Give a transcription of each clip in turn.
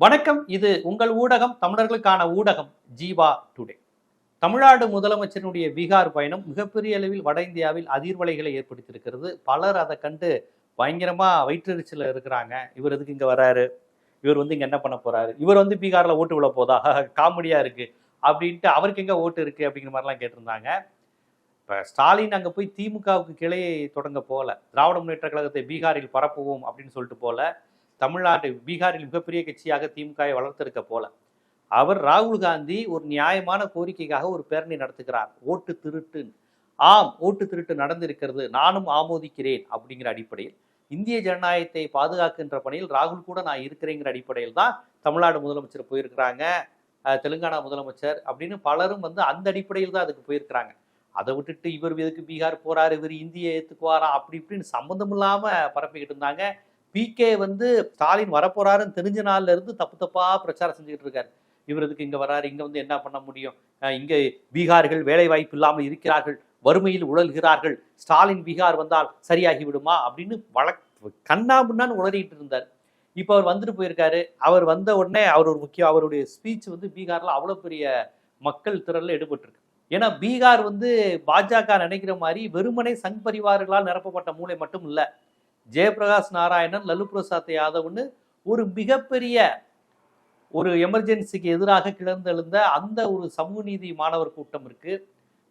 வணக்கம். இது உங்கள் ஊடகம் தமிழர்களுக்கான ஊடகம் ஜீவா டுடே. தமிழ்நாடு முதலமைச்சரினுடைய பீகார் பயணம் மிகப்பெரிய அளவில் வட இந்தியாவில் அதிர்வலைகளை ஏற்படுத்தியிருக்கிறது. பலர் அதை கண்டு பயங்கரமா வயிற்றெரிச்சல இருக்கிறாங்க. இவர் எதுக்கு இங்க வராரு? இவர் வந்து இங்க என்ன பண்ண போறாரு? இவர் வந்து பீகார்ல ஓட்டு விழ போதா? காமெடியா இருக்கு. அப்படின்ட்டு அவருக்கு எங்க ஓட்டு இருக்கு அப்படிங்கிற மாதிரிலாம் கேட்டிருந்தாங்க. இப்போ ஸ்டாலின் அங்கே போய் திமுகவுக்கு கிளையை தொடங்க போகல. திராவிட முன்னேற்ற கழகத்தை பீகாரில் பரப்புவோம் அப்படின்னு சொல்லிட்டு போல தமிழ்நாடு பீகாரில் மிகப்பெரிய கட்சியாக திமுகவை வளர்த்திருக்க போல. அவர் ராகுல் காந்தி ஒரு நியாயமான கோரிக்கைக்காக ஒரு பேரணி நடத்துகிறார். ஓட்டு திருட்டு ஆம் ஓட்டு திருட்டு நடந்திருக்கிறது. நானும் ஆமோதிக்கிறேன் அப்படிங்கிற அடிப்படையில். இந்திய ஜனநாயகத்தை பாதுகாக்கின்ற பணியில் ராகுல் கூட நான் இருக்கிறேங்கிற அடிப்படையில் தான் தமிழ்நாடு முதலமைச்சர் போயிருக்கிறாங்க. தெலுங்கானா முதலமைச்சர் அப்படின்னு பலரும் வந்து அந்த அடிப்படையில் தான் அதுக்கு போயிருக்கிறாங்க. அதை விட்டுட்டு இவர் எதுக்கு பீகார் போறாரு? இவர் இந்தியை ஏற்றுக்குவாரா அப்படி இப்படின்னு சம்மந்தம் இல்லாமல் பரப்பிக்கிட்டு இருந்தாங்க. பிகே வந்து ஸ்டாலின் வரப்போறாருன்னு தெரிஞ்ச நாள்ல இருந்து தப்பு தப்பா பிரச்சாரம் செஞ்சுக்கிட்டு இருக்காரு. இவரதுக்கு இங்க வராரு? இங்க வந்து என்ன பண்ண முடியும்? இங்க பீகார்கள் வேலை வாய்ப்பு இல்லாமல் இருக்கிறார்கள் வறுமையில் உழல்கிறார்கள் ஸ்டாலின் பீகார் வந்தால் சரியாகி விடுமா? அப்படின்னு வழக் கண்ணாமுன்னான்னு உளறிட்டு இருந்தார். இப்போ அவர் வந்துட்டு போயிருக்காரு. அவர் வந்த உடனே அவர் ஒரு முக்கியம் அவருடைய ஸ்பீச் வந்து பீகார்ல அவ்வளவு பெரிய மக்கள் திரள்ல ஈடுபட்டிருக்கு. ஏன்னா பீகார் வந்து பாஜக நினைக்கிற மாதிரி வெறுமனை சங் பரிவார்களால் நிரப்பப்பட்ட மூளை மட்டும் இல்லை. ஜெயபிரகாஷ் நாராயணன் லல்லு பிரசாத் யாதவ்னு ஒரு மிகப்பெரிய ஒரு எமர்ஜென்சிக்கு எதிராக கிளர்ந்தெழுந்த அந்த ஒரு சமூக நீதி மாணவர் கூட்டம் இருக்கு.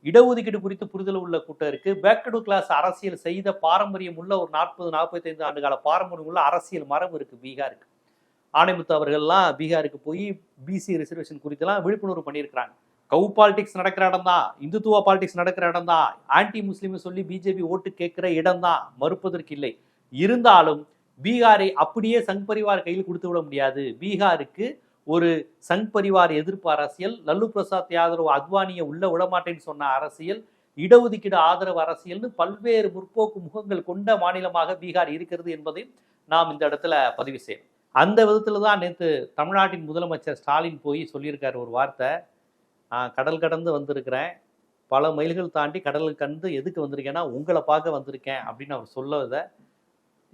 இடஒதுக்கீடு குறித்து புரிதல் உள்ள கூட்டம் இருக்கு. பேக்டு கிளாஸ் அரசியல் செய்த பாரம்பரியம் உள்ள ஒரு நாற்பது நாற்பத்தைந்து ஆண்டு கால பாரம்பரியம் உள்ள அரசியல் மரபு இருக்கு பீகாருக்கு ஆணைமுத்து அவர்கள்லாம் பீகாருக்கு போய் பிசி ரிசர்வேஷன் குறித்தெல்லாம் விழிப்புணர்வு பண்ணியிருக்கிறாங்க. கவு பாலிடிக்ஸ் நடக்கிற இடம் தான் இந்துத்துவ பாலிடிக்ஸ் நடக்கிற இடம் தான் ஆன்டி முஸ்லீம் சொல்லி பிஜேபி ஓட்டு கேட்கிற இடம் தான் மறுப்பதற்கு இல்லை. இருந்தாலும் பீகாரை அப்படியே சங் பரிவார் கையில் கொடுத்து விட முடியாது. பீகாருக்கு ஒரு சங் பரிவார் எதிர்ப்பு அரசியல் லல்லு பிரசாத் யாதவ் அத்வானியை உள்ள விடமாட்டேன்னு சொன்ன அரசியல் இடஒதுக்கீடு ஆதரவு அரசியல்னு பல்வேறு முற்போக்கு முகங்கள் கொண்ட மாநிலமாக பீகார் இருக்கிறது என்பதை நாம் இந்த இடத்துல பதிவு செய்யணும். அந்த விதத்தில் தான் நேற்று தமிழ்நாட்டின் முதலமைச்சர் ஸ்டாலின் போய் சொல்லியிருக்கார் ஒரு வார்த்தை. நான் கடல் கடந்து வந்திருக்கிறேன். பல மைல்கள் தாண்டி கடலுக்கு கண்டு எதுக்கு வந்திருக்கேன்னா உங்களை பார்க்க வந்திருக்கேன் அப்படின்னு அவர் சொல்லதை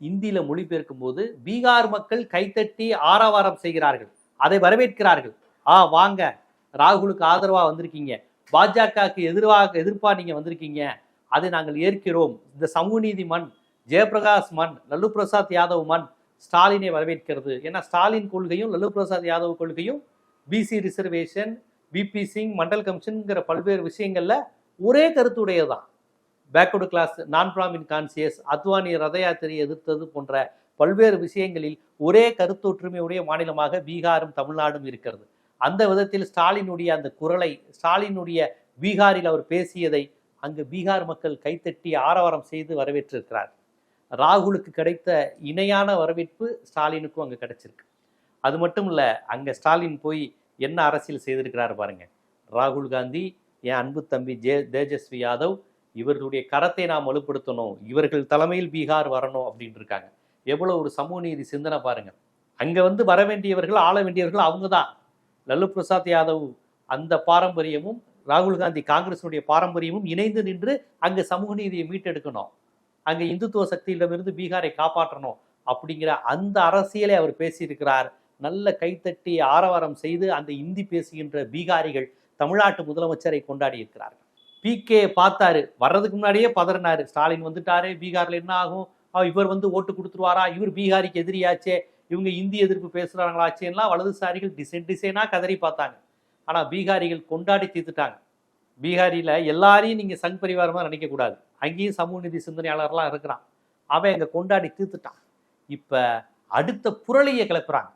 இந்தியில மொழிபெயர்க்கும் போது பீகார் மக்கள் கைத்தட்டி ஆரவாரம் செய்கிறார்கள். அதை வரவேற்கிறார்கள். ஆ வாங்க. ராகுலுக்கு ஆதரவா வந்திருக்கீங்க. பாஜகவுக்கு எதிர்வாக எதிர்ப்பா நீங்க வந்திருக்கீங்க. அதை நாங்கள் ஏற்கிறோம். இந்த சமூக நீதி மண் ஜெயபிரகாஷ் மண் லல்லு பிரசாத் யாதவ் மண் ஸ்டாலினை வரவேற்கிறது. ஏன்னா ஸ்டாலின் கொள்கையும் லல்லு பிரசாத் யாதவ் கொள்கையும் BC reservation VP Singh Mandal கமிஷன்ங்கிற பல்வேறு விஷயங்கள்ல ஒரே கருத்துடையதான் பேக்வர்டு கிளாஸ் நான் பிராமின் கான்சியஸ் அத்வானி ரத யாத்திரையை எதிர்த்தது போன்ற பல்வேறு விஷயங்களில் ஒரே கருத்தொற்றுமையுடைய மாநிலமாக பீகாரும் தமிழ்நாடும் இருக்கிறது. அந்த விதத்தில் ஸ்டாலினுடைய அந்த குரலை ஸ்டாலினுடைய பீகாரில் அவர் பேசியதை அங்கு பீகார் மக்கள் கைத்தட்டி ஆரவாரம் செய்து வரவேற்றிருக்கிறார். ராகுலுக்கு கிடைத்த இணையான வரவேற்பு ஸ்டாலினுக்கும் அங்கே கிடைச்சிருக்கு. அது மட்டும் இல்லை அங்கே ஸ்டாலின் போய் என்ன அரசியல் செய்திருக்கிறார் பாருங்க. ராகுல் காந்தி என் அன்பு தம்பி ஜே தேஜஸ்வி யாதவ் இவர்களுடைய கரத்தை நாம் வலுப்படுத்தணும் இவர்கள் தலைமையில் பீகார் வரணும் அப்படின்னு இருக்காங்க எவ்வளோ ஒரு சமூக நீதி சிந்தனை பாருங்க. அங்கே வந்து வர வேண்டியவர்கள் ஆள வேண்டியவர்கள் அவங்க தான் லல்லு பிரசாத் யாதவ் அந்த பாரம்பரியமும் ராகுல் காந்தி காங்கிரஸினுடைய பாரம்பரியமும் இணைந்து நின்று அங்கே சமூக நீதியை மீட்டெடுக்கணும். அங்கே இந்துத்துவ சக்தியிடமிருந்து பீகாரை காப்பாற்றணும் அப்படிங்கிற அந்த அரசியலை அவர் பேசியிருக்கிறார். நல்ல கைத்தட்டி ஆரவாரம் செய்து அந்த இந்தி பேசுகின்ற பீகாரிகள் தமிழ்நாட்டு முதலமைச்சரை கொண்டாடி இருக்கிறார்கள் பிகே பார்த்தாரு. வர்றதுக்கு முன்னாடியே பதறினாரு. ஸ்டாலின் வந்துட்டாரு. பீகார்ல என்ன ஆகும்? இவர் வந்து ஓட்டு கொடுத்துருவாரா? இவர் பீகாரிக்கு எதிரியாச்சே? இவங்க இந்தி எதிர்ப்பு பேசுறாங்களாச்சேலாம் வலதுசாரிகள் டிசைன் டிசைனா கதறி பார்த்தாங்க. ஆனா பீகாரிகள் கொண்டாடி தீர்த்துட்டாங்க. பீகாரியில எல்லாரையும் நீங்க சங் பரிவாரமா நினைக்க கூடாது. அங்கேயும் சமூக நிதி சிந்தனையாளர்லாம் இருக்கிறான். அவன் அங்கே கொண்டாடி தீர்த்துட்டான். இப்ப அடுத்த புரளியை கிளப்புறாங்க.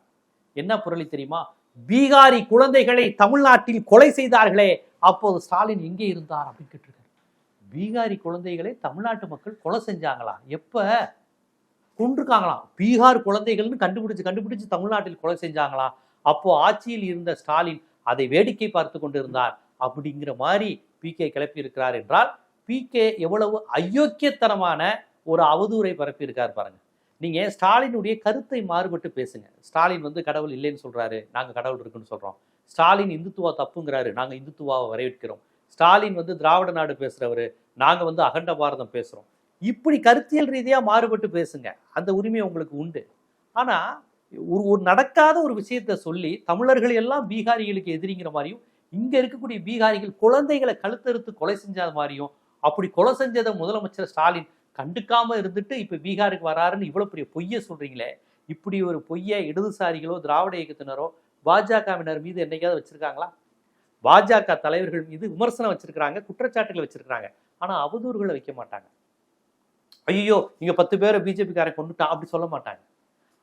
என்ன புரளி தெரியுமா? பீகாரி குழந்தைகளை தமிழ்நாட்டில் கொலை செய்தார்களே அப்போது ஸ்டாலின் எங்கே இருந்தார் அப்படின்னு கேட்டிருக்காரு. பீகாரி குழந்தைகளை தமிழ்நாட்டு மக்கள் கொலை செஞ்சாங்களாம் எப்போ? கொண்டிருக்காங்களாம் பீகார் குழந்தைகள்னு கண்டுபிடிச்சு கண்டுபிடிச்சு தமிழ்நாட்டில் கொலை செஞ்சாங்களா? அப்போ ஆட்சியில் இருந்த ஸ்டாலின் அதை வேடிக்கை பார்த்து கொண்டிருந்தார் அப்படிங்கிற மாதிரி பி கே கிளப்பி இருக்கிறார் என்றால் பி கே எவ்வளவு அயோக்கியத்தனமான ஒரு அவதூறை பரப்பியிருக்கார் பாருங்கள் பாருங்க. நீங்கள் ஸ்டாலினுடைய கருத்தை மாறுபட்டு பேசுங்க. ஸ்டாலின் வந்து கடவுள் இல்லைன்னு சொல்கிறாரு நாங்கள் கடவுள் இருக்குன்னு சொல்கிறோம் ஸ்டாலின் இந்துத்துவா தப்புங்கிறாரு நாங்கள் இந்துத்துவாவை வரவேற்கிறோம் ஸ்டாலின் வந்து திராவிட நாடு பேசுகிறவர் நாங்கள் வந்து அகண்ட பாரதம் பேசுகிறோம் இப்படி கருத்தியல் ரீதியாக மாறுபட்டு பேசுங்க. அந்த உரிமை உங்களுக்கு உண்டு. ஆனால் ஒரு ஒரு நடக்காத ஒரு விஷயத்த சொல்லி தமிழர்கள் எல்லாம் பீகாரிகளுக்கு எதிரிங்கிற மாதிரியும் இங்கே இருக்கக்கூடிய பீகாரிகள் குழந்தைகளை கழுத்தறுத்து கொலை செஞ்சது மாதிரியும் அப்படி கொலை செஞ்சதை முதலமைச்சர் ஸ்டாலின் கண்டுக்காம இருந்துட்டு இப்ப பீகாருக்கு வராருன்னு இவ்வளவு பெரிய பொய்யை சொல்றீங்களே? இப்படி ஒரு பொய்யை இடதுசாரிகளோ திராவிட இயக்கத்தினரோ பாஜகவினர் மீது என்னைக்காவது வச்சிருக்காங்களா? பாஜக தலைவர்கள் மீது விமர்சனம் வச்சிருக்கிறாங்க குற்றச்சாட்டுகள் வச்சிருக்கிறாங்க. ஆனா அவதூறுகளை வைக்க மாட்டாங்க. ஐயோ இங்க பத்து பேரை பிஜேபிக்காரன் கொண்டுட்டான் அப்படி சொல்ல மாட்டாங்க.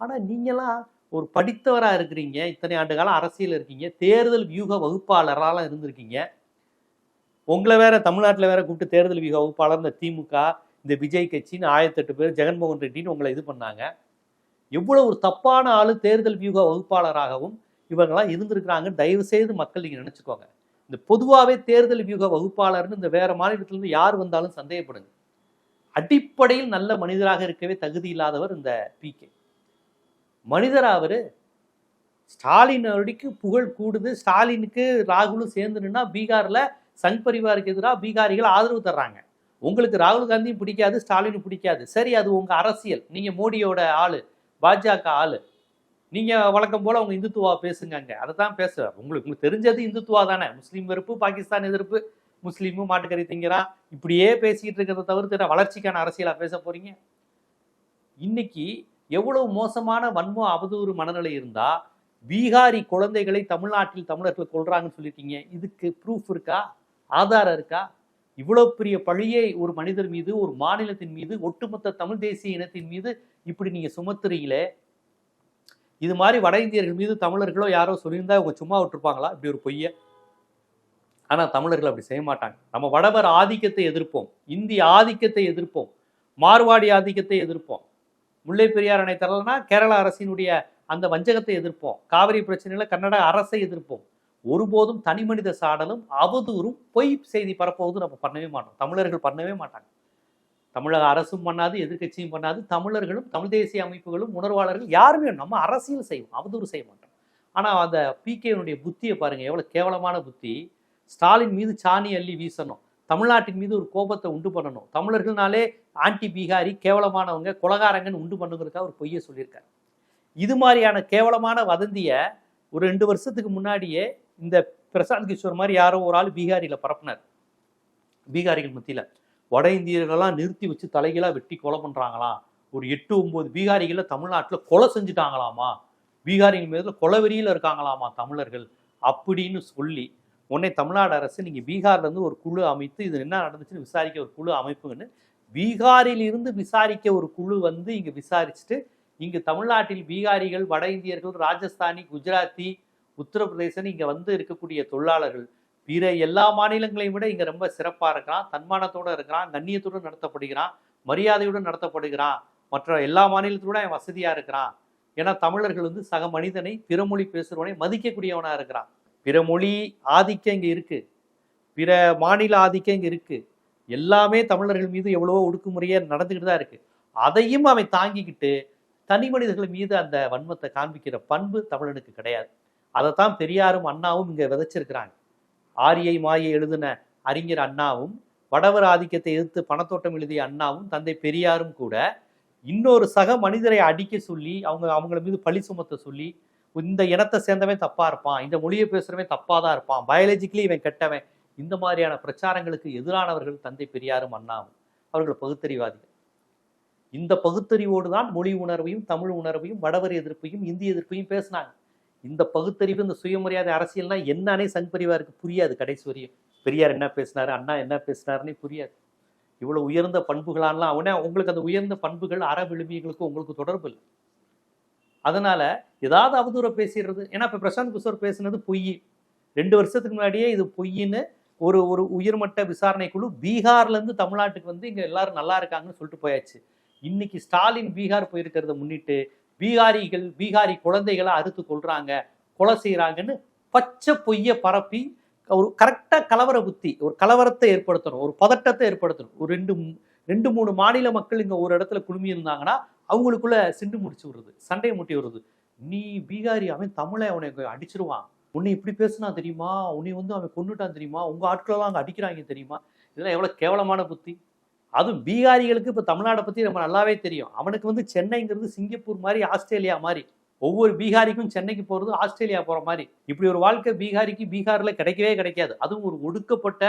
ஆனா நீங்களாம் ஒரு படித்தவரா இருக்கிறீங்க இத்தனை ஆண்டு காலம் அரசியல் இருக்கீங்க தேர்தல் வியூக வகுப்பாளராலாம் இருந்திருக்கீங்க. உங்களை வேற தமிழ்நாட்டில் வேற கூப்பிட்டு தேர்தல் வியூக வகுப்பாளர் இந்த திமுக இந்த விஜய் கட்சின்னு ஆயிரத்தெட்டு பேர் ஜெகன்மோகன் ரெட்டின்னு உங்களை இது பண்ணாங்க. எவ்வளோ ஒரு தப்பான ஆள் தேர்தல் வியூக வகுப்பாளராகவும் இவங்களாம் இருந்திருக்கிறாங்க தயவு செய்து மக்கள் நீங்கள் நினச்சிக்கோங்க. இந்த பொதுவாகவே தேர்தல் வியூக வகுப்பாளர்னு இந்த வேறு மாநிலத்திலேருந்து யார் வந்தாலும் சந்தேகப்படுங்க. அடிப்படையில் நல்ல மனிதராக இருக்கவே தகுதி இல்லாதவர் இந்த பிகே மனிதர் அவர்? ஸ்டாலின் அவருக்கு புகழ் கூடுது. ஸ்டாலினுக்கு ராகுலும் சேர்ந்து நின்னா பீகார்ல சங் பரிவாருக்கு எதிராக பீகாரிகள் ஆதரவு தர்றாங்க. உங்களுக்கு ராகுல் காந்தியும் பிடிக்காது ஸ்டாலினும் பிடிக்காது. சரி அது உங்கள் அரசியல். நீங்கள் மோடியோட ஆள் பாஜக ஆள். நீங்கள் வழக்கம் போல் அவங்க இந்துத்துவா பேசுங்க அதை தான் பேசுவேன் உங்களுக்கு உங்களுக்கு தெரிஞ்சது இந்துத்துவா தானே. முஸ்லீம் வெறுப்பு பாகிஸ்தான் எதிர்ப்பு. முஸ்லீமும் மாட்டுக்கறி திங்கிறான். இப்படியே பேசிக்கிட்டு இருக்கிறத தவிர்த்து வளர்ச்சிக்கான அரசியலாக பேச போகிறீங்க இன்னைக்கு எவ்வளவு மோசமான வன்மோ அவதூறு மனநிலை இருந்தால் பீகாரி குழந்தைகளை தமிழ்நாட்டில் தமிழர்கள் கொள்றாங்கன்னு சொல்லியிருக்கீங்க இதுக்கு ப்ரூஃப் இருக்கா? ஆதாரம் இருக்கா? இவ்வளவு பெரிய பழியை ஒரு மனிதர் மீது ஒரு மாநிலத்தின் மீது ஒட்டுமொத்த தமிழ் தேசிய இனத்தின் மீது இப்படி நீங்க சுமத்துறீங்களே? இது மாதிரி வட இந்தியர்கள் மீது தமிழர்களோ யாரோ சொல்லியிருந்தா அவங்க சும்மா விட்டுருப்பாங்களா? இப்படி ஒரு பொய்ய. ஆனா தமிழர்கள் அப்படி செய்ய மாட்டாங்க. நம்ம வடவர் ஆதிக்கத்தை எதிர்ப்போம். இந்திய ஆதிக்கத்தை எதிர்ப்போம். மார்வாடி ஆதிக்கத்தை எதிர்ப்போம். முல்லை பெரியார் அணை தரலனா கேரள அரசினுடைய அந்த வஞ்சகத்தை எதிர்ப்போம். காவிரி பிரச்சனையில கன்னட அரசை எதிர்ப்போம். ஒருபோதும் தனி மனித சாடலும் அவதூறும் பொய் செய்தி பரப்புவதும் நம்ம பண்ணவே மாட்டோம். தமிழர்கள் பண்ணவே மாட்டாங்க. தமிழக அரசும் பண்ணாது எதிர்க்கட்சியும் பண்ணாது தமிழர்களும் தமிழ் தேசிய அமைப்புகளும் உணர்வாளர்கள் யாருமே நம்ம அரசியல் செய்வோம் அவதூறு செய்ய மாட்டோம். ஆனால் அந்த பிகேனுடைய புத்தியை பாருங்கள் எவ்வளோ கேவலமான புத்தி. ஸ்டாலின் மீது சாணி அள்ளி வீசணும். தமிழ்நாட்டின் மீது ஒரு கோபத்தை உண்டு பண்ணணும். தமிழர்கள்னாலே ஆன்டி பீகாரி கேவலமானவங்க குலகாரங்கன்னு உண்டு பண்ணுங்கிறதுக்காக ஒரு பொய்யை சொல்லியிருக்காரு. இது மாதிரியான கேவலமான வதந்தியை ஒரு ரெண்டு வருஷத்துக்கு முன்னாடியே இந்த பிரசாந்த் கிஷோர் மாதிரி யாரோ ஒரு ஆள் பீகாரியில் பரப்புனார். பீகாரிகள் மத்தியில். வட இந்தியர்களெல்லாம் நிறுத்தி வச்சு தலைகளாக வெட்டி கொலை பண்ணுறாங்களாம் ஒரு எட்டு ஒம்பது பீகாரிகளை தமிழ்நாட்டில் கொலை செஞ்சுட்டாங்களாமா? பீகாரிகள் மீதில் கொலவெறியில இருக்காங்களாமா தமிழர்கள்? அப்படின்னு சொல்லி உடனே தமிழ்நாடு அரசு நீங்கள் பீகார்லேருந்து ஒரு குழு அமைத்து இது என்ன நடந்துச்சுன்னு விசாரிக்க ஒரு குழு அமைப்புங்கன்னு பீகாரிலிருந்து விசாரிக்க ஒரு குழு வந்து இங்கே விசாரிச்சுட்டு இங்கு தமிழ்நாட்டில் பீகாரிகள் வட இந்தியர்கள் ராஜஸ்தானி குஜராத்தி உத்தரப்பிரதேசன் இங்கே வந்து இருக்கக்கூடிய தொழிலாளர்கள் பிற எல்லா மாநிலங்களையும் விட இங்கே ரொம்ப சிறப்பாக இருக்கிறான் தன்மானத்தோட இருக்கிறான் கண்ணியத்துடன் நடத்தப்படுகிறான் மரியாதையுடன் நடத்தப்படுகிறான். மற்ற எல்லா மாநிலத்தோட அவன் இருக்கிறான். ஏன்னா தமிழர்கள் வந்து சக மனிதனை பிறமொழி பேசுகிறவனை மதிக்கக்கூடியவனாக இருக்கிறான். பிற மொழி ஆதிக்கம் இங்கே இருக்குது பிற மாநில ஆதிக்கம் இங்கே இருக்குது எல்லாமே தமிழர்கள் மீது எவ்வளவோ ஒடுக்குமுறையா நடந்துக்கிட்டு தான் இருக்குது அதையும் அவன் தாங்கிக்கிட்டு தனி மனிதர்கள் மீது அந்த வன்மத்தை காண்பிக்கிற பண்பு தமிழனுக்கு கிடையாது. அதைத்தான் பெரியாரும் அண்ணாவும் இங்கே விதைச்சிருக்கிறாங்க. ஆரியை மாயை எழுதின அறிஞர் அண்ணாவும் வடவர் ஆதிக்கத்தை எதிர்த்து பணத்தோட்டம் எழுதிய அண்ணாவும் தந்தை பெரியாரும் கூட இன்னொரு சக மனிதரை அடிக்க சொல்லி அவங்க அவங்கள மீது பழி சுமத்த சொல்லி இந்த இனத்தை சேர்ந்தவன் தப்பா இருப்பான் இந்த மொழியை பேசுறவன் தப்பா தான் இருப்பான் பயாலஜிக்கலி இவன் கெட்டவன் இந்த மாதிரியான பிரச்சாரங்களுக்கு எதிரானவர்கள் தந்தை பெரியாரும் அண்ணாவும். அவர்கள் பகுத்தறிவாதிகள். இந்த பகுத்தறிவோடு தான் மொழி உணர்வையும் தமிழ் உணர்வையும் வடவர் எதிர்ப்பையும் இந்திய எதிர்ப்பையும் பேசினாங்க. இந்த பகுத்தறிவு இந்த சுயமரியாதை அரசியல்னா என்னன்னே சங் பரிவாருக்கு புரியாது கடைசி வரையும். பெரியார் என்ன பேசினார் அண்ணா என்ன பேசினாருன்னே புரியாது. இவ்வளோ உயர்ந்த பண்புகளாலாம் அவனே உங்களுக்கு அந்த உயர்ந்த பண்புகள் அற விழுமியங்களுக்கும் உங்களுக்கு தொடர்பு இல்லை. அதனால் ஏதாவது அவதூற பேசிடுறது. ஏன்னா இப்போ பிரசாந்த் கிஷோர் பேசுனது பொய். ரெண்டு வருஷத்துக்கு முன்னாடியே இது பொய்ன்னு ஒரு ஒரு உயர்மட்ட விசாரணை குழு பீகார்லேருந்து தமிழ்நாட்டுக்கு வந்து இங்கே எல்லாரும் நல்லா இருக்காங்கன்னு சொல்லிட்டு போயாச்சு. இன்னைக்கு ஸ்டாலின் பீகார் போயிருக்கிறத முன்னிட்டு பீகாரிகள் பீகாரி குழந்தைகளை அறுத்து கொள்றாங்க கொலை செய்கிறாங்கன்னு பச்சை பொய்ய பரப்பி ஒரு கரெக்டாக கலவர புத்தி ஒரு கலவரத்தை ஏற்படுத்தணும் ஒரு பதட்டத்தை ஏற்படுத்தணும். ஒரு ரெண்டு ரெண்டு மூணு மாநில மக்கள் இங்கே ஒரு இடத்துல குழுமி இருந்தாங்கன்னா அவங்களுக்குள்ள சிண்டு முடிச்சு விடுறது சண்டையை முட்டி வருது நீ பீகாரி அவன் தமிழை அவனை அடிச்சிருவான். உன்னை இப்படி பேசுனா தெரியுமா? உன்னை வந்து அவன் கொன்னுட்டான் தெரியுமா? உங்கள் ஆட்களெல்லாம் அங்கே அடிக்கிறாங்க தெரியுமா? இதெல்லாம் எவ்வளோ கேவலமான புத்தி. அதுவும் பீகாரிகளுக்கு இப்போ தமிழ்நாடை பற்றி நம்ம நல்லாவே தெரியும். அவனுக்கு வந்து சென்னைங்கிறது சிங்கப்பூர் மாதிரி ஆஸ்திரேலியா மாதிரி. ஒவ்வொரு பீகாரிக்கும் சென்னைக்கு போகிறது ஆஸ்திரேலியா போகிற மாதிரி. இப்படி ஒரு வாழ்க்கை பீகாரிக்கு பீகாரில் கிடைக்கவே கிடைக்காது. அதுவும் ஒரு ஒடுக்கப்பட்ட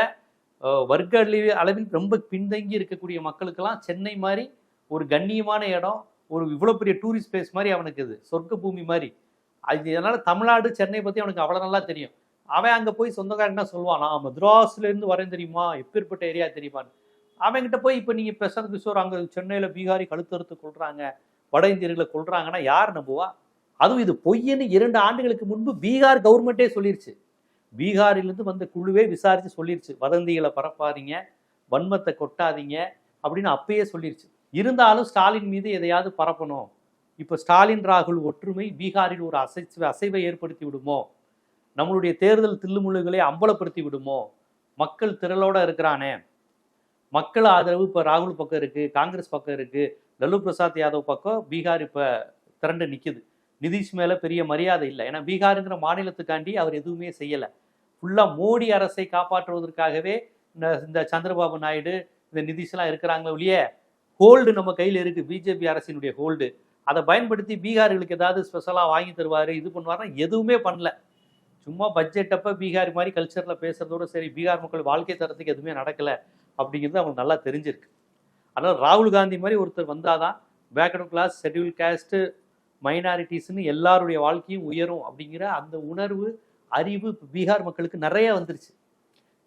வர்க்க அளவில் அளவில் ரொம்ப பின்தங்கி இருக்கக்கூடிய மக்களுக்கெல்லாம் சென்னை மாதிரி ஒரு கண்ணியமான இடம் ஒரு இவ்வளோ பெரிய டூரிஸ்ட் பிளேஸ் மாதிரி அவனுக்கு இது. சொர்க்க பூமி மாதிரி. அது இதனால் தமிழ்நாடு சென்னை பற்றி அவனுக்கு அவ்வளோ நல்லா தெரியும். அவன் அங்கே போய் சொந்தக்காரன் சொல்லுவான்? நான் மதுராஸ்லேருந்து வரேன் தெரியுமா? எப்பேற்பட்ட ஏரியா தெரியுமான்னு. அவங்ககிட்ட போய் இப்போ நீங்கள் பிரசாந்த் கிஷோர் அங்கே சென்னையில் பீகாரி கழுத்தறுத்து கொள்கிறாங்க வட இந்தியர்களை கொள்கிறாங்கன்னா யார் நம்புவா? அதுவும் இது பொய்ன்னு இரண்டு ஆண்டுகளுக்கு முன்பு பீகார் கவர்மெண்ட்டே சொல்லிருச்சு. பீகாரிலேருந்து வந்த குழுவே விசாரித்து சொல்லிருச்சு. வதந்திகளை பரப்பாதீங்க வன்மத்தை கொட்டாதீங்க அப்படின்னு அப்பயே சொல்லிருச்சு. இருந்தாலும் ஸ்டாலின் மீது எதையாவது பரப்பணும். இப்போ ஸ்டாலின் ராகுல் ஒற்றுமை பீகாரில் ஒரு அசை அசைவை ஏற்படுத்தி விடுமோ? நம்மளுடைய தேர்தல் தில்லுமுள்ளுகளை அம்பலப்படுத்தி விடுமோ? மக்கள் திரளோட இருக்கிறானே. மக்கள் ஆதரவு இப்போ ராகுல் பக்கம் இருக்குது காங்கிரஸ் பக்கம் இருக்குது லல்லு பிரசாத் யாதவ் பக்கம் பீகார் இப்போ திரண்டு நிற்குது நிதிஷ் மேலே பெரிய மரியாதை இல்லை. ஏன்னா பீகாருங்கிற மாநிலத்துக்காண்டி அவர் எதுவுமே செய்யலை. ஃபுல்லாக மோடி அரசை காப்பாற்றுவதற்காகவே இந்த இந்த சந்திரபாபு நாயுடு இந்த நிதிஷ்லாம் இருக்கிறாங்களே ஒழிய ஹோல்டு நம்ம கையில் இருக்குது பிஜேபி அரசினுடைய ஹோல்டு அதை பயன்படுத்தி பீகார்களுக்கு ஏதாவது ஸ்பெஷலாக வாங்கி தருவார் இது பண்ணுவார்னா எதுவுமே பண்ணல. சும்மா பட்ஜெட் அப்போ பீகார் மாதிரி கல்ச்சரில் பேசுறதோட சரி பீகார் மக்கள் வாழ்க்கை தரத்துக்கு எதுவுமே நடக்கலை. அப்படிங்கிறது அவங்களுக்கு நல்லா தெரிஞ்சிருக்கு. அதனால் ராகுல் காந்தி மாதிரி ஒருத்தர் வந்தால் தான் பேக்வர்ட் கிளாஸ் ஷெட்யூல் கேஸ்ட்டு மைனாரிட்டிஸ்னு எல்லாருடைய வாழ்க்கையும் உயரும் அப்படிங்கிற அந்த உணர்வு அறிவு பீகார் மக்களுக்கு நிறைய வந்துருச்சு.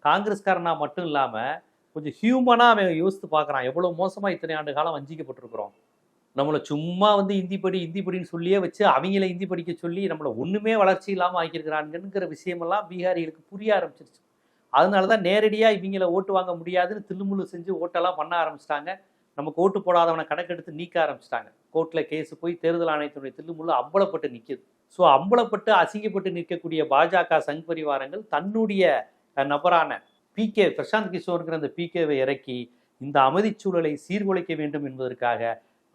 காங்கிரஸ்காரனா மட்டும் இல்லாமல் கொஞ்சம் ஹியூமனாக அவன் யோசித்து பார்க்குறான். எவ்வளோ மோசமாக இத்தனை ஆண்டு காலம் வஞ்சிக்கப்பட்டிருக்கிறோம். நம்மளை சும்மா வந்து இந்தி படி இந்தி படின்னு சொல்லியே வச்சு அவங்கள இந்தி படிக்க சொல்லி நம்மளை ஒன்றுமே வளர்ச்சி இல்லாமல் ஆக்கியிருக்கிறானுங்கிற விஷயமெல்லாம் பீகாரிகளுக்கு புரிய ஆரம்பிச்சிருச்சு. அதனால தான் நேரடியாக இவங்கள ஓட்டு வாங்க முடியாதுன்னு தில்லுமுள்ளு செஞ்சு ஓட்டெல்லாம் பண்ண ஆரம்பிச்சிட்டாங்க. நமக்கு ஓட்டு போடாதவனை கணக்கெடுத்து நீக்க ஆரம்பிச்சிட்டாங்க. கோர்ட்டில் கேஸ் போய் தேர்தல் ஆணையத்தினுடைய தில்லுமுள்ளு அம்பலப்பட்டு நிற்கிது ஸோ அம்பலப்பட்டு அசிங்கப்பட்டு நிற்கக்கூடிய பாஜக சங் பரிவாரங்கள் தன்னுடைய நபரான நபரான பிகே பிரசாந்த் கிஷோருங்கிற அந்த பிகேவை இறக்கி இந்த அமைதிச் சூழலை சீர்குலைக்க வேண்டும் என்பதற்காக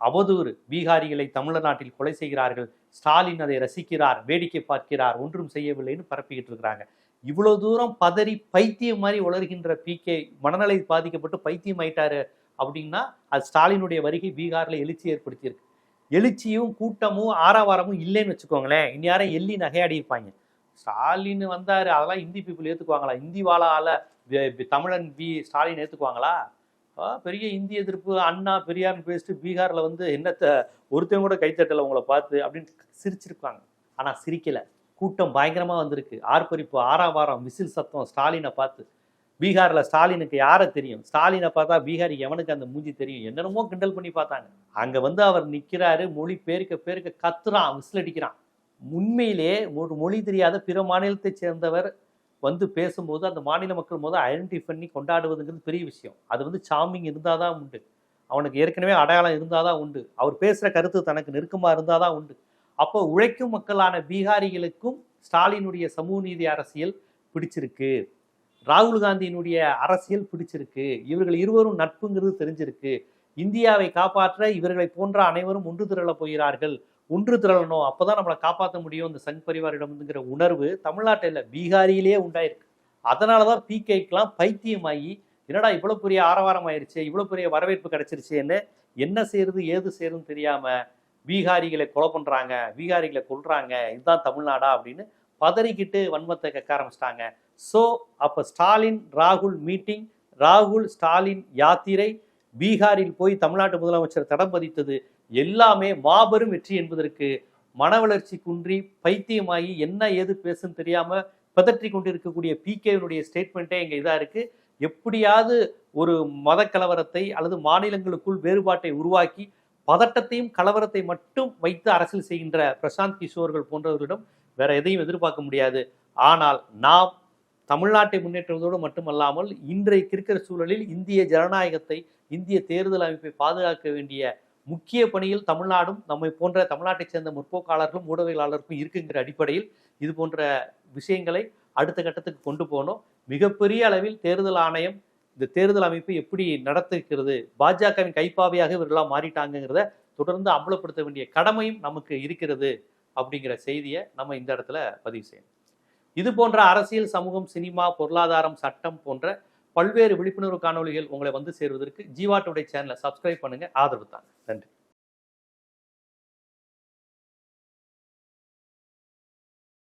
அவதூறு பீகாரிகளை தமிழ்நாட்டில் கொலை செய்கிறார்கள். ஸ்டாலின் அதை ரசிக்கிறார் வேடிக்கை பார்க்கிறார் ஒன்றும் செய்யவில்லைன்னு பரப்பிக்கிட்டு இருக்கிறாங்க. இவ்வளவு தூரம் பதறி பைத்தியம் மாதிரி உளறுகின்ற பிகே மனநிலை பாதிக்கப்பட்டு பைத்தியம் ஆயிட்டாரு அப்படின்னா அது ஸ்டாலினுடைய வருகை பீகார்ல எழுச்சி ஏற்படுத்தியிருக்கு. எழுச்சியும் கூட்டமும் ஆரவாரமும் இல்லைன்னு வச்சுக்கோங்களேன். இந்நேரம் எள்ளி நகையாடி இருப்பாங்க. ஸ்டாலின் வந்தாரு அதெல்லாம் இந்தி பீப்புள் ஏத்துக்குவாங்களா? இந்தி வாழால வி- தமிழன் பி ஸ்டாலின் ஏத்துக்குவாங்களா? பெரிய இந்தி எதிர்ப்பு அண்ணா பெரியார்னு பேசிட்டு பீகார்ல வந்து என்னத்த ஒருத்தவங்க கூட கைத்தட்டல உங்களை பார்த்து அப்படின்னு சிரிச்சிருப்பாங்க. ஆனா சிரிக்கலை. கூட்டம் பயங்கரமாக வந்திருக்கு. ஆர்ப்பரிப்பு ஆறாவாரம் விசில் சத்தம் ஸ்டாலினை பார்த்து. பீகாரில் ஸ்டாலினுக்கு யாரை தெரியும்? ஸ்டாலினை பார்த்தா பீகாரி எவனுக்கு அந்த மூஞ்சி தெரியும்? என்னென்னமோ கிண்டல் பண்ணி பார்த்தாங்க. அங்கே வந்து அவர் நிற்கிறாரு மொழி பேருக்க பேருக்க கத்துறான் விசில் அடிக்கிறான். உண்மையிலே ஒரு மொழி தெரியாத பிற மாநிலத்தை சேர்ந்தவர் வந்து பேசும்போது அந்த மாநில மக்கள் முதல் ஐடென்டிஃபை பண்ணி கொண்டாடுவதுங்கிறது பெரிய விஷயம். அது வந்து சாமிங் இருந்தால் தான் உண்டு. அவனுக்கு ஏற்கனவே அடையாளம் இருந்தால் தான் உண்டு. அவர் பேசுகிற கருத்து தனக்கு நெருக்கமாக இருந்தால் தான் உண்டு. அப்போ உழைக்கும் மக்களான பீகாரிகளுக்கும் ஸ்டாலினுடைய சமூக நீதி அரசியல் பிடிச்சிருக்கு. ராகுல் காந்தியினுடைய அரசியல் பிடிச்சிருக்கு. இவர்கள் இருவரும் நட்புங்கிறது தெரிஞ்சிருக்கு. இந்தியாவை காப்பாற்ற இவர்களை போன்ற அனைவரும் ஒன்று திரள போகிறார்கள். ஒன்று திரளணும். அப்போதான் நம்மளை காப்பாற்ற முடியும். இந்த சங் பரிவாரிடம்ங்கிற உணர்வு தமிழ்நாட்டில் பீகாரியிலே உண்டாயிருக்கு. அதனால தான் பிகேக்கெலாம் பைத்தியமாகி என்னடா இவ்வளோ பெரிய ஆரவாரம் ஆயிடுச்சு இவ்வளோ பெரிய வரவேற்பு கிடைச்சிருச்சேன்னு என்ன செய்யறது ஏது செய்யறதுன்னு தெரியாமல் பீகாரிகளை கொலை பண்ணுறாங்க பீகாரிகளை கொள்றாங்க இதுதான் தமிழ்நாடா அப்படின்னு பதறிக்கிட்டு வன்மத்தை கேட்க ஆரம்பிச்சிட்டாங்க. ஸோ அப்போ ஸ்டாலின் ராகுல் மீட்டிங் ராகுல் ஸ்டாலின் யாத்திரை பீகாரில் போய் தமிழ்நாட்டு முதலமைச்சர் தடம் பதித்தது எல்லாமே மாபெரும் வெற்றி என்பதற்கு மன வளர்ச்சி குன்றி பைத்தியமாகி என்ன ஏது பேசுன்னு தெரியாமல் பதற்றி கொண்டிருக்கக்கூடிய பிகேனுடைய ஸ்டேட்மெண்ட்டே இங்கே இதாக இருக்குது எப்படியாவது ஒரு மத கலவரத்தை அல்லது மாநிலங்களுக்குள் வேறுபாட்டை உருவாக்கி பதட்டத்தையும் கலவரத்தை மட்டும் வைத்து அரசியல் செய்கின்ற பிரசாந்த் கிஷோர்கள் போன்றவர்களிடம் வேற எதையும் எதிர்பார்க்க முடியாது. ஆனால் நாம் தமிழ்நாட்டை முன்னேற்றுவதோடு மட்டுமல்லாமல் இன்றைக்கு இருக்கிற சூழலில் இந்திய ஜனநாயகத்தை இந்திய தேர்தல் அமைப்பை பாதுகாக்க வேண்டிய முக்கிய பணியில் தமிழ்நாடும் நம்மை போன்ற தமிழ்நாட்டைச் சேர்ந்த முற்போக்காளர்களும் ஊடகவியலாளருக்கும் இருக்குங்கிற அடிப்படையில் இது போன்ற விஷயங்களை அடுத்த கட்டத்துக்கு கொண்டு போகணும். மிகப்பெரிய அளவில் தேர்தல் ஆணையம் இந்த தேர்தல் அமைப்பு எப்படி நடத்திருக்கிறது? பாஜகவின் கைப்பாவையாக இவர்களாக மாறிட்டாங்கங்கிறத தொடர்ந்து அம்பலப்படுத்த வேண்டிய கடமையும் நமக்கு இருக்கிறது அப்படிங்கிற செய்தியை நம்ம இந்த இடத்துல பதிவு செய்யணும். இது போன்ற அரசியல் சமூகம் சினிமா பொருளாதாரம் சட்டம் போன்ற பல்வேறு விழிப்புணர்வு காணொளிகள் உங்களை வந்து சேருவதற்கு ஜீவாட்டுடைய சேனலை சப்ஸ்கிரைப் பண்ணுங்க. ஆதரவு தாங்க. நன்றி.